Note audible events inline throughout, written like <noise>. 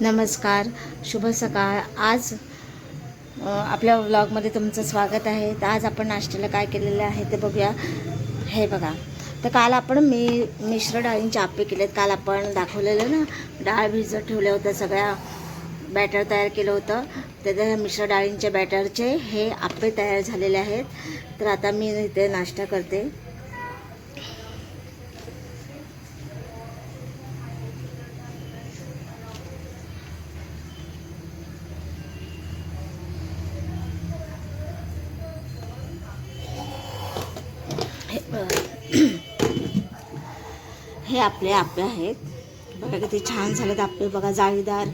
नमस्कार शुभ सकाळ. आज आपल्या व्लॉगमध्ये तुमचं स्वागत आहे. तर आज आपण नाश्त्याला काय केलेलं आहे ते बघूया. हे बघा. तर काल आपण मी मिश्र डाळींचे आप्पे केलेत. काल आपण दाखवलेलं ना डाळ भिजत ठेवल्या होत्या सगळ्या बॅटर तयार केलं होतं. तर त्या मिश्र डाळींच्या बॅटरचे हे आप्पे तयार झालेले आहेत. तर आता मी इथे नाश्ता करते. हे आपले आप्पे आहेत. बघा किती छान झालेत आपले बघा जाळीदार.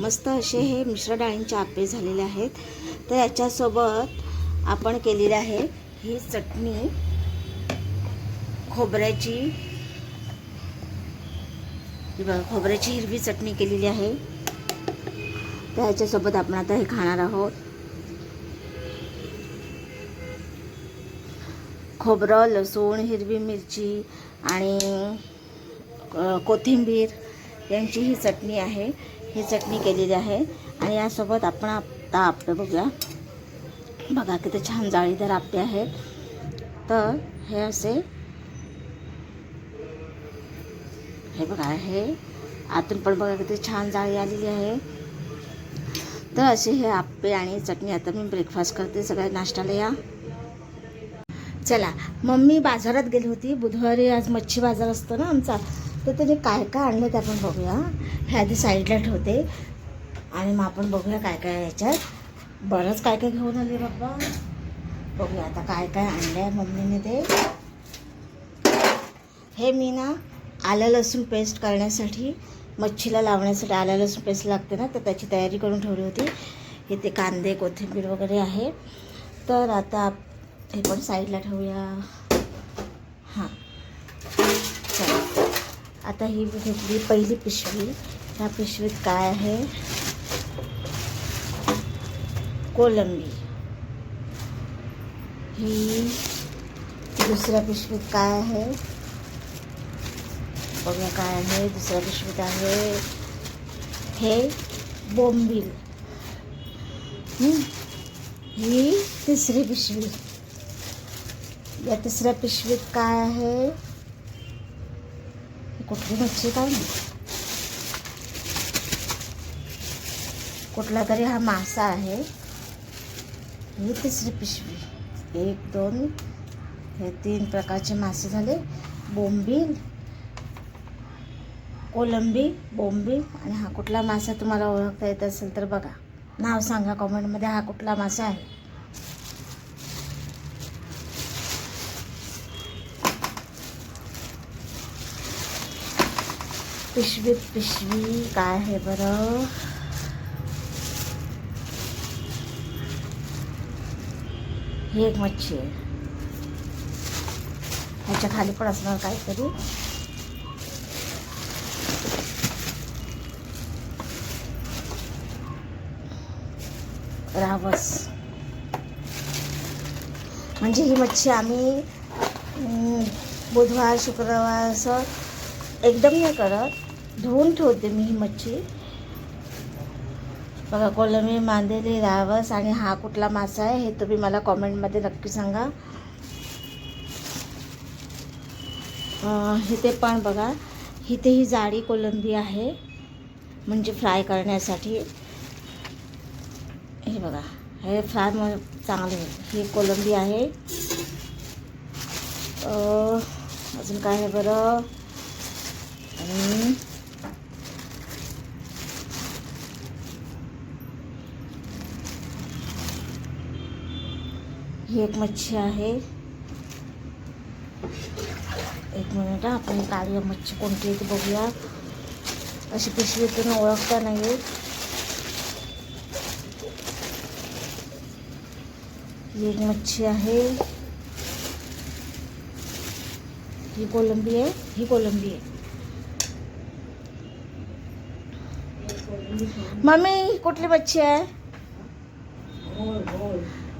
मस्त असे हे मिश्र डाळींचे आप्पे झालेले आहेत. तर याच्यासोबत आपण केलेली आहे ही चटणी. खोबऱ्याची. ही बघा खोबऱ्याची हिरवी चटणी केलेली आहे. तर ह्याच्यासोबत आपण आता हे खाणार आहोत. खोबरं लसूण हिरवी मिरची आणि कोथिंबीर यांची ही चटणी आहे. ही चटणी केलेली आहे. आणि यासोबत आपण आता आप्पे बघूया बघा किती छान जाळीदार आप्पे आहेत. तर हे असे हे बघा हे आतून पण बघा किती छान जाळी आलेली आहे. तर असे हे आप्पे आणि चटणी आता मी ब्रेकफास्ट करते. सगळ्या नाश्त्याला या. चला मम्मी बाजारात गेली होती. बुधवारी आज मच्छी बाजार असतो ना आमचा. तर त्याने काय काय आणलं ते आपण बघूया. हे आधी साईडला ठेवते. आणि मग आपण बघूया काय काय याच्यात. बरंच काय काय घेऊन आले बाबा बघूया आता काय काय आणलं आहे मम्मीने ते. हे मी ना आलं लसूण पेस्ट करण्यासाठी मच्छीला लावण्यासाठी आलं लसूण पेस्ट लागते ना तर त्याची तयारी करून ठेवली होती. इथे कांदे कोथिंबीर वगैरे आहे. तर आता हे पण साईडला ठेवूया. हां. आता ही घेतली पहिली पिशवी. ह्या पिशवीत काय आहे? कोलंबी. ही दुसऱ्या पिशवीत काय आहे? बघूया काय आहे. दुसऱ्या पिशवीत आहे हे बोंबील. हं. ही तिसरी पिशवी. या तिसऱ्या पिशवीत आहे? ही कुठली मच्छी काय नाही कुठला तरी हा मासा आहे. ही तिसरी पिशवी. एक दोन हे तीन प्रकारचे मासे झाले. बोंबील कोलंबी बोंबील आणि हा कुठला मासा तुम्हाला ओळखता येत असेल तर बघा. नाव सांगा कॉमेंटमध्ये हा कुठला मासा आहे. पिशवीत पिशवी काय आहे बरं? ही एक मच्छी आहे. ह्याच्या खाली पण असणार काहीतरी. रावस. म्हणजे ही मच्छी आम्ही बुधवार शुक्रवार असं एकदम नाही करत. धुवून ठेवते मी ही मच्छी. बघा कोलंबी मांदेली रावस आणि हा कुठला मासा आहे हे तुम्ही मला कॉमेंटमध्ये नक्की सांगा. इथे पण बघा इथे ही जाडी कोलंबी आहे म्हणजे फ्राय करण्यासाठी. हे बघा हे फ्राय म चांगले आहे. ही कोलंबी आहे. अजून काय आहे बरं? आणि ही एक मच्छी आहे एक मिनिट हा, आपण काळी मच्छी कोणती आहे ती बघूया अशी पिशवीतून ओळखता नाही ही एक मच्छी आहे ही कोलंबी आहे ही कोलंबी आहे मम्मी ही कुठली मच्छी आहे?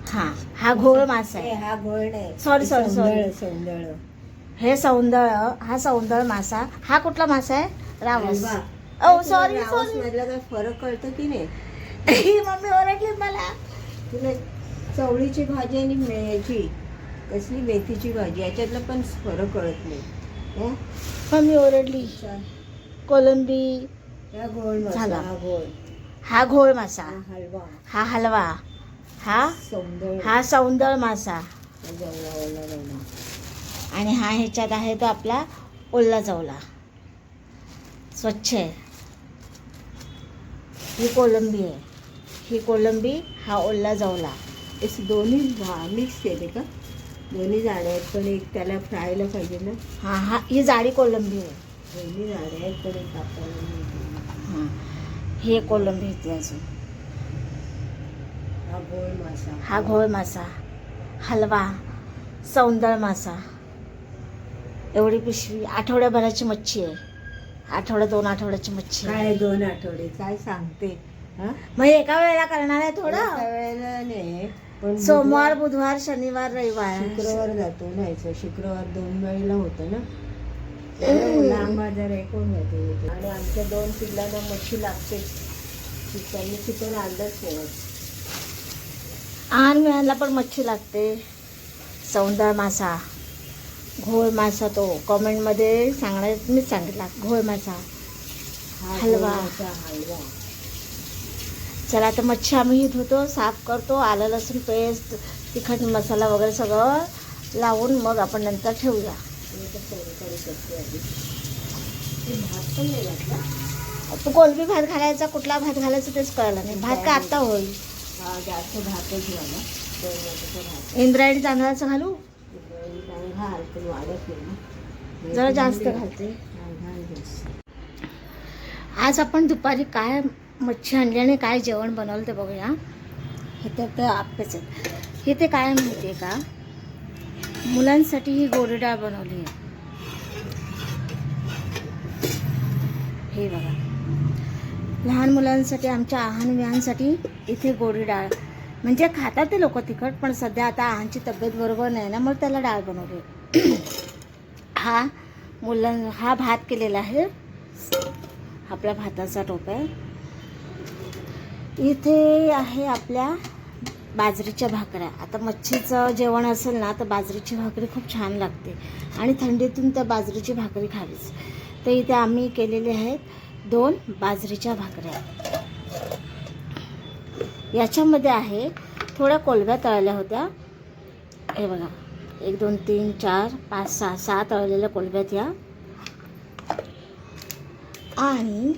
हा हा घोळ मासा आहे. हा गोड आहे Sorry, sorry, sorry. सौंदळ हे सौंदळ हा सौंदळ मासा. हा कुठला मासा आहे? रावस. ओ सॉरी सॉरी मधला काय फरक कळतो की नाही? <laughs> मम्मी ओरडली मला. तुला चवळीची भाजी आणि मेची कसली मेथीची भाजी याच्यातला पण फरक कळत नाही? मम्मी ओरडली. कोलंबी झाला. हा घोळ मासा. हा हलवा. हा हा? सौंदळ. मासा. आणि हा ह्याच्यात आहे तो आपला ओल्ला जवला स्वच्छ आहे. ही कोलंबी आहे. ही कोलंबी हा ओल्ला जवला असे दोन्ही मिक्स केले का? दोन्ही झाडे आहेत पण एक त्याला फ्रायला पाहिजे ना? हा हा ही जाडी कोलंबी आहे. दोन्ही झाडे आहेत पण एक आपल्याला. हां. ही कोलंबी होती अजून. हा मासा. हा घोळ मासा हलवा सौंदळ मासा. एवढी पिशवी आठवड्याभराची मच्छी आहे. आठवड्या दोन आठवड्याची मच्छी आहे. काय दोन आठवडे? काय सांगते? हा? मग एका वेळेला करणार आहे थोडं? वेळेला नाही पण सोमवार बुधवार- शनिवार रविवार. शुक्रवार जातो ना याचं शुक्रवार दोन वेळेला होतं ना. लांब आजार आहे कोण आणि आमच्या दोन पिल्लांना मच्छी लागते. त्यांनी चिकन आणलंच नाही. आहार मिळायला पण मच्छी लागते. सौंदळ मासा. घोळ मासा तो. कमेंटमध्ये सांगण्यात मीच सांगितला घोळ मासा. हलवा. हलवा. चला आता मच्छी आम्ही धुतो साफ करतो. आलं लसूण पेस्ट तिखट मसाला वगैरे सगळं लावून मग आपण नंतर ठेवूया. करू शकते आधी. भात पण नाही घातला. तू कोलबी भात घालायचा कुठला भात घालायचा तेच कळलं नाही. भात का आत्ता होईल? हा जास्त भातच झाला. इंद्रायणी तांदळाचं घालू? जरा जास्त घालते. आज आपण दुपारी काय मच्छी आणली आणि काय जेवण बनवलं ते बघूया. हे तर आप्पेच आहेत. हे ते काय माहिती आहे का? मुलांसाठी ही गोडी डाळ बनवली आहे. हे बघा. लहान मुलांसाठी आमच्या आहान विहानसाठी इथे गोडी डाळ. म्हणजे खातात ते लोक तिखट पण सध्या आता आहांची तब्येत बरोबर नाही ना मग त्याला डाळ बनवली. <clears throat> हा मुलां हा भात केलेला आहे. आपल्या भाताचा टोप आहे. इथे आहे आपल्या बाजरीच्या भाकऱ्या. आता मच्छीचं जेवण असेल ना तर बाजरीची भाकरी खूप छान लागते. आणि थंडीतून त्या बाजरीची भाकरी खावीच. तर इथे आम्ही केलेले आहेत दोन बाजरीच्या भाकऱ्या. याच्यामध्ये आहे थोड्या कोलब्या तळल्या होत्या. हे बघा एक दोन तीन चार पाच सहा सहा तळलेल्या कोलव्यात या आणि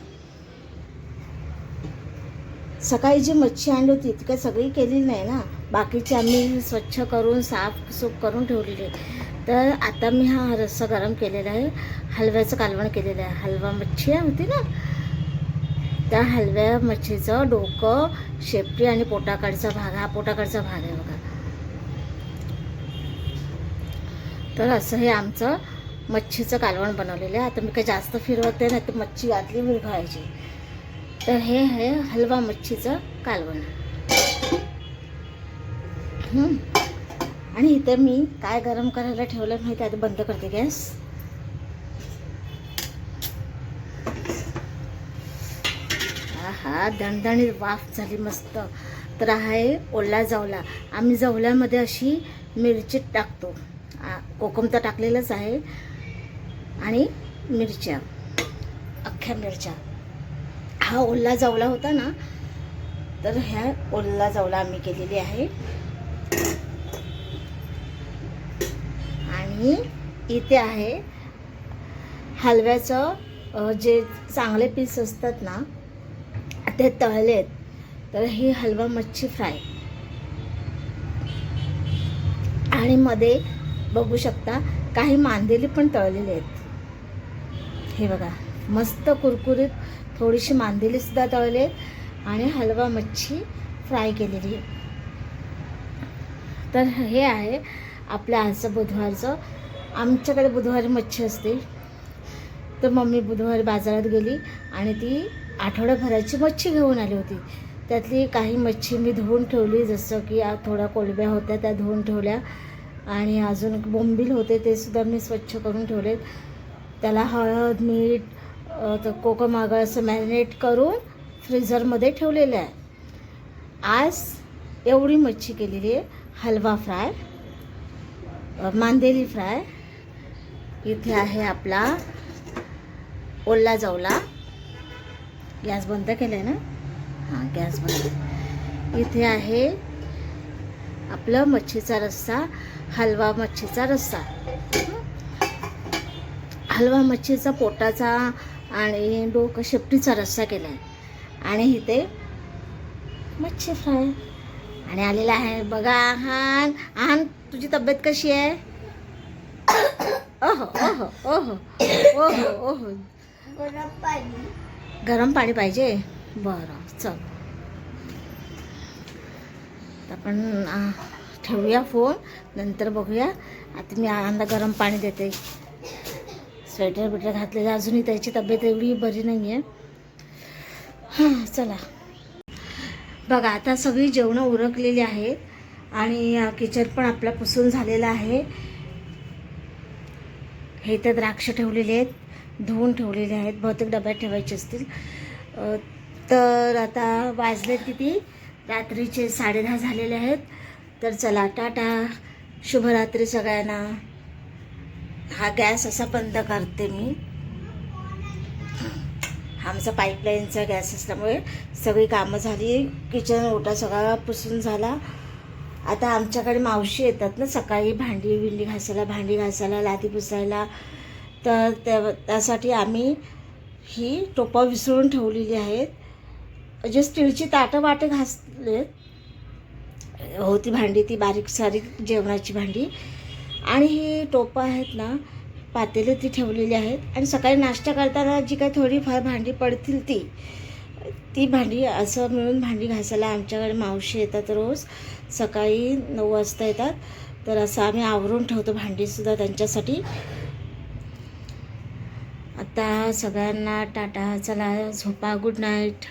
सकाळी जी मच्छी आणली होती इतकं सगळी केलेली नाही ना. बाकीची आम्ही स्वच्छ करून साफसूफ करून ठेवलेली. आहे. तर आता मी हा रस्सा गरम केलेला आहे. हलव्याचं कालवण केलेलं आहे. हलवा मच्छी होती ना? त्या हलव्या मच्छीचं डोकं शेपटी आणि पोटाकडचा भाग. हा पोटाकडचा भाग आहे बघा. तर असं हे आमचं मच्छीचं कालवण बनवलेलं आहे. आता मी काही जास्त फिरवते नाही तर मच्छी आतली विरघळायची तर हे आहे हलवा मच्छीचं कालवण. आणि इथं मी काय गरम करायला ठेवलं माहिती आहे? आता बंद करते गॅस. हा दणदणीत वाफ झाली मस्त. तर आहे ओला जावला. आम्ही जवल्यामध्ये अशी मिरची टाकतो. कोकम तर टाकलेलंच आहे. आणि मिरच्या अख्ख्या मिरच्या. हा ओला जावला होता ना तर ह्या ओला जावला आम्ही केलेली आहे. आणि इथे आहे हलव्याचं जे चांगले पीस असतात ना ते तळलेत तर ही हलवा मच्छी फ्राय आणि मध्ये बघू शकता काही मांदेली पण तळलेली आहेत. हे बघा मस्त कुरकुरीत थोडीशी मांदेली सुद्धा तळली आहेत आणि हलवा मच्छी फ्राय केलेली तर हे आहे आपल्या आजचं बुधवारचं. आमच्याकडे बुधवारी मच्छी असते. तर मम्मी बुधवारी बाजारात गेली आणि ती आठवड्याभराची मच्छी घेऊन आली होती. त्यातली काही मच्छी मी धुवून ठेवली जसं की थोड्या कोलब्या होत्या त्या धुवून ठेवल्या आणि अजून बोंबील होते ते सुद्धा मी स्वच्छ करून ठेवलेत. त्याला हळद मीठ तर कोकम आगळ असं मॅरिनेट करून फ्रीझरमध्ये ठेवलेलं आहे. आज एवढी मच्छी केलेली आहे हलवा फ्राय. मांदेली फ्राय. इथे आहे आपला ओला जावला. गॅस बंद केला आहे ना? हां गॅस बंद. इथे आहे आपलं मच्छीचा रस्सा हलवा मच्छीचा रस्सा. हलवा मच्छीचा पोटाचा आणि डोकं शेपटीचा रस्सा केला आहे आणि इथे मच्छी फ्राय. आणि आलेला आहे. बघा आहान आहान तुझी तब्येत कशी आहे? ओहो ओहो ओहो ओहो ओहो. गरम पाणी. गरम पाणी पाहिजे? बरं चल. आपण ठेवूया फोन. नंतर बघूया. आता मी आनंदा गरम पाणी देते. स्वेटर बिटर घातलेलं अजूनही त्याची तब्येत एवढी बरी नाही आहे हां चला. बघा आता सगळी जेवणं उरकलेली आहेत आणि किचन पण आपला पुसून झालेला आहे. हे तर द्राक्ष ठेवलेले आहेत धुवून ठेवलेले आहेत बहुतेक डब्यात ठेवायचे असतील. तर आता वाजले किती? रात्रीचे साडेदहा झालेले आहेत. तर चला टाटा. शुभरात्री सगळ्यांना. हा गॅस असा बंद करते मी. आमचा पाईपलाईनचा गॅस असल्यामुळे सगळी कामं झाली. किचन ओटा सगळा पुसून झाला. आता आमच्याकडे मावशी येतात ना सकाळी भांडी बिंडी घासायला भांडी घासायला लादी पुसायला. तर त्या त्यासाठी आम्ही ही टोपा विसळून ठेवलेली आहेत. जे स्टीलची ताटं वाटं घासले. होती भांडी ती बारीक सारीक जेवणाची भांडी. आणि ही टोपं आहेत ना पातेले ती ठेवलेली आहेत. आणि सकाळी नाश्ता करताना जी काही थोडीफार भांडी पडतील ती ती भांडी असं मिळून भांडी घासायला आमच्याकडे मावशी येतात रोज. सकाळी नऊ वाजता येतात. तर असं आम्ही आवरून ठेवतो भांडीसुद्धा त्यांच्यासाठी. आता सगळ्यांना टाटा चला झोपा गुड नाईट.